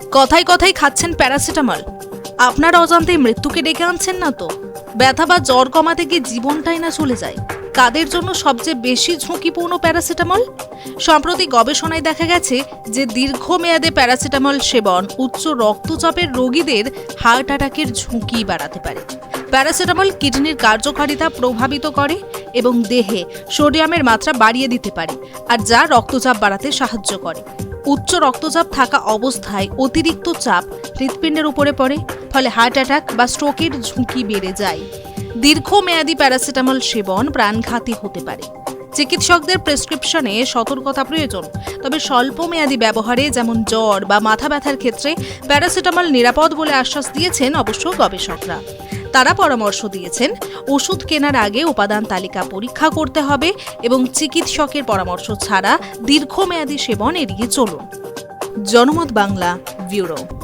কথায় কথায় খাচ্ছেন প্যারাসিটামল। আপনার অজান্তে মৃত্যুকে ডেকে আনছেন না তো? ব্যথা বা জ্বর কমাতে গিয়ে জীবনটাই না চলে যায়। কাদের জন্য সবচেয়ে বেশি ঝুঁকিপূর্ণ প্যারাসিটামল? সম্প্রতি গবেষণায় দেখা গেছে যে দীর্ঘমেয়াদে প্যারাসিটামল সেবন উচ্চ রক্তচাপের রোগীদের হার্ট অ্যাটাকের ঝুঁকি বাড়াতে পারে। প্যারাসিটামল কিডনির কার্যকারিতা প্রভাবিত করে এবং দেহে সোডিয়ামের মাত্রা বাড়িয়ে দিতে পারে, আর যা রক্তচাপ বাড়াতে সাহায্য করে। উচ্চ রক্তচাপ থাকা অবস্থায় অতিরিক্ত চাপ হৃৎপিণ্ডের উপরে পড়ে, ফলে হার্ট অ্যাটাক বা স্ট্রোকের ঝুঁকি বেড়ে যায়। দীর্ঘমেয়াদী প্যারাসিটামল সেবন প্রাণঘাতী হতে পারে। চিকিৎসকদের প্রেসক্রিপশনে সতর্কতা প্রয়োজন, তবে স্বল্প মেয়াদী ব্যবহারে যেমন জ্বর বা মাথা ব্যথার ক্ষেত্রে প্যারাসিটামল নিরাপদ বলে আশ্বাস দিয়েছেন অবশ্য গবেষকরা। তারা পরামর্শ দিয়েছেন, ওষুধ কেনার আগে উপাদান তালিকা পরীক্ষা করতে হবে এবং চিকিৎসকের পরামর্শ ছাড়া দীর্ঘমেয়াদী সেবন এড়িয়ে চলুন। জনমত বাংলা, ব্যুরো।